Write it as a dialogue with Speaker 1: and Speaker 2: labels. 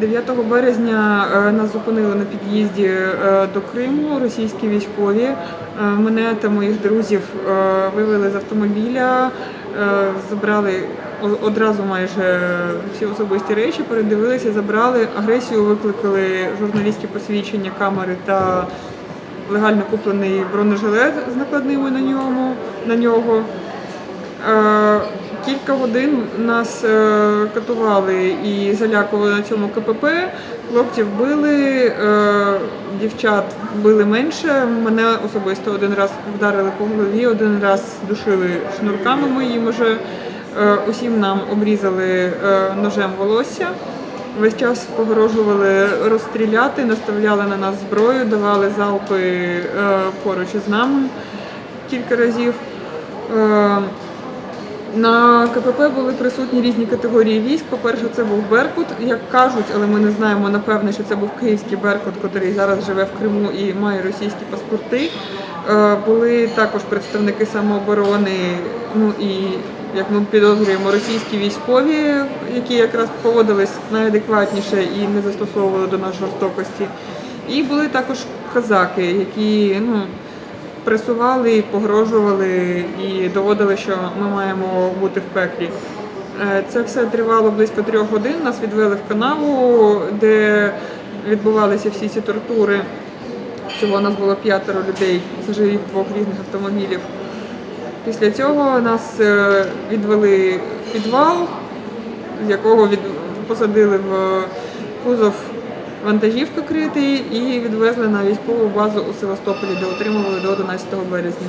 Speaker 1: 9 березня е, нас зупинили на під'їзді е, до Криму російські військові. Е, Мене та моїх друзів вивели з автомобіля, забрали одразу майже всі особисті речі, передивилися, забрали агресію, викликали журналістські посвідчення, камери та легально куплений бронежилет з накладними на нього. Кілька годин нас е, катували і залякували на цьому КПП. Хлопців били, е, дівчат били менше. Мене особисто один раз вдарили по голові, один раз душили шнурками моїм уже. Е, Усім нам обрізали ножем волосся. Весь час погрожували розстріляти, наставляли на нас зброю, давали залпи поруч із нами кілька разів. На КПП були присутні різні категорії військ. По-перше, це був Беркут, як кажуть, але ми не знаємо напевне, що це був київський Беркут, який зараз живе в Криму і має російські паспорти. Е, Були також представники самооборони, ну і як ми підозрюємо, російські військові, які якраз поводились найадекватніше і не застосовували до нас жорстокості. І були також казаки, які ну, пресували, погрожували і доводили, що ми маємо бути в пеклі. Е, Це все тривало близько трьох годин. Нас відвели в канаву, де відбувалися всі ці тортури. Всього нас було п'ятеро людей, пасажирів двох різних автомобілів. Після цього нас е, відвели в підвал, з якого посадили в кузов вантажівки крити і відвезли на військову базу у Севастополі, де отримували до 11 березня.